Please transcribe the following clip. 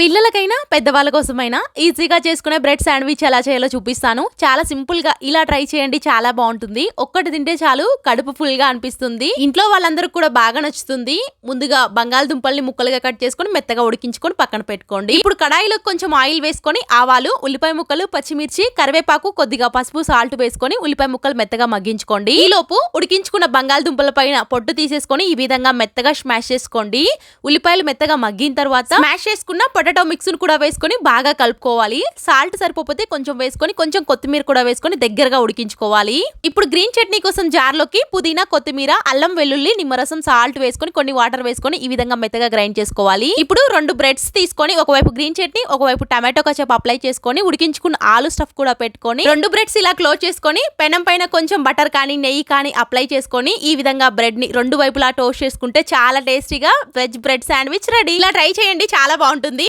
పిల్లలకైనా పెద్దవాళ్ళ కోసమైనా ఈజీగా చేసుకునే బ్రెడ్ శాండ్విచ్ ఎలా చేయాలో చూపిస్తాను. చాలా సింపుల్గా ఇలా ట్రై చేయండి చాలా బాగుంటుంది. ఒక్కటి తింటే చాలు కడుపు ఫుల్గా అనిపిస్తుంది. ఇంట్లో వాళ్ళందరికి కూడా బాగా నచ్చుతుంది. ముందుగా బంగాళదుంపల్ని ముక్కలుగా కట్ చేసుకొని మెత్తగా ఉడికించుకొని పక్కన పెట్టుకోండి. ఇప్పుడు కడాయిలో కొంచెం ఆయిల్ వేసుకొని ఆవాలు ఉల్లిపాయ ముక్కలు పచ్చిమిర్చి కరివేపాకు కొద్దిగా పసుపు సాల్ట్ వేసుకొని ఉల్లిపాయ ముక్కలు మెత్తగా మగ్గించుకోండి. ఈ లోపు ఉడికించుకున్న బంగాళదుంపల పైన పొట్టు తీసేసుకొని ఈ విధంగా మెత్తగా స్మాష్ చేసుకోండి. ఉల్లిపాయలు మెత్తగా మగ్గిన తర్వాత స్మాష్ చేసుకున్న పొటాటో మిక్స్ను కూడా వేసుకొని బాగా కలుపుకోవాలి. సాల్ట్ సరిపోతే కొంచెం వేసుకొని కొంచెం కొత్తిమీర కూడా వేసుకొని దగ్గరగా ఉడికించుకోవాలి. ఇప్పుడు గ్రీన్ చట్నీ కోసం జార్లోకి పుదీనా కొత్తిమీర అల్లం వెల్లుల్లి నిమ్మరసం సాల్ట్ వేసుకొని కొన్ని వాటర్ వేసుకొని ఈ విధంగా మెత్తగా గ్రైండ్ చేసుకోవాలి. ఇప్పుడు రెండు బ్రెడ్స్ తీసుకొని ఒకవైపు గ్రీన్ చట్నీ ఒకవైపు టమాటో కచప్ అప్లై చేసుకొని ఉడికించుకున్న ఆలు స్టఫ్ కూడా పెట్టుకొని రెండు బ్రెడ్స్ ఇలా క్లోజ్ చేసుకొని పెనం పైన కొంచెం బటర్ కానీ నెయ్యి కానీ అప్లై చేసుకొని ఈ విధంగా బ్రెడ్ని రెండు వైపులా టోస్ట్ చేసుకుంటే చాలా టేస్టీగా వెజ్ బ్రెడ్ శాండ్విచ్ రెడీ. ఇలా ట్రై చేయండి చాలా బాగుంటుంది.